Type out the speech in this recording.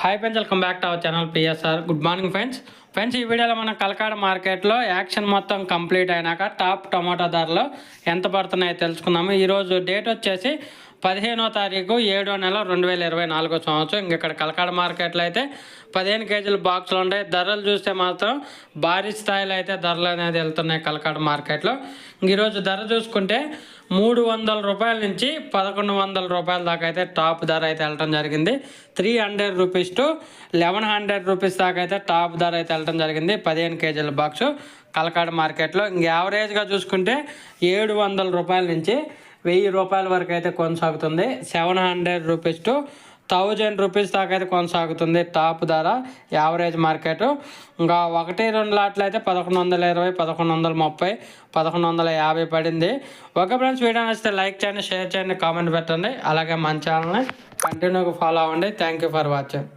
Hi friends welcome back to our channel PSR good morning friends friends ఈ వీడియోలో మనం కలకాడ మార్కెట్లో యాక్షన్ మొత్తం కంప్లీట్ అయినాక టాప్ టమాటా ధరలు ఎంత పడుతున్నాయో తెలుసుకుందాము. ఈరోజు డేట్ వచ్చేసి పదిహేనో తారీఖు ఏడో నెల రెండు వేల ఇరవై నాలుగో సంవత్సరం. ఇంక ఇక్కడ కలకాడ మార్కెట్లో అయితే పదిహేను కేజీల బాక్సులు ఉంటాయి ధరలు చూస్తే మాత్రం భారీ స్థాయిలో అయితే ధరలు అనేది వెళ్తున్నాయి కలకాడ మార్కెట్లో. ఇంక ఈరోజు ధర చూసుకుంటే మూడు వందల రూపాయల నుంచి పదకొండు వందల రూపాయల దాకా అయితే టాప్ ధర అయితే వెళ్ళడం జరిగింది. Three hundred rupees to eleven hundred rupees దాకా అయితే టాప్ ధర అయితే వెళ్ళడం జరిగింది పదిహేను కేజీల బాక్సు కలకాడ మార్కెట్లో. ఇంక యావరేజ్గా చూసుకుంటే ఏడు వందల రూపాయల నుంచి వెయ్యి రూపాయల వరకు అయితే కొనసాగుతుంది. Seven hundred rupees to thousand rupees దాకా అయితే కొనసాగుతుంది టాప్ ధర యావరేజ్ మార్కెట్. ఇంకా ఒకటి రెండు లాట్లు అయితే పదకొండు వందల ఇరవై పదకొండు వందల ముప్పై పదకొండు వందల యాభై పడింది. ఒక ఫ్రెండ్స్ వీడియో నచ్చితే లైక్ చేయండి షేర్ చేయండి కామెంట్ పెట్టండి. అలాగే మన ఛానల్ని కంటిన్యూగా ఫాలో అవ్వండి. Thank you for watching.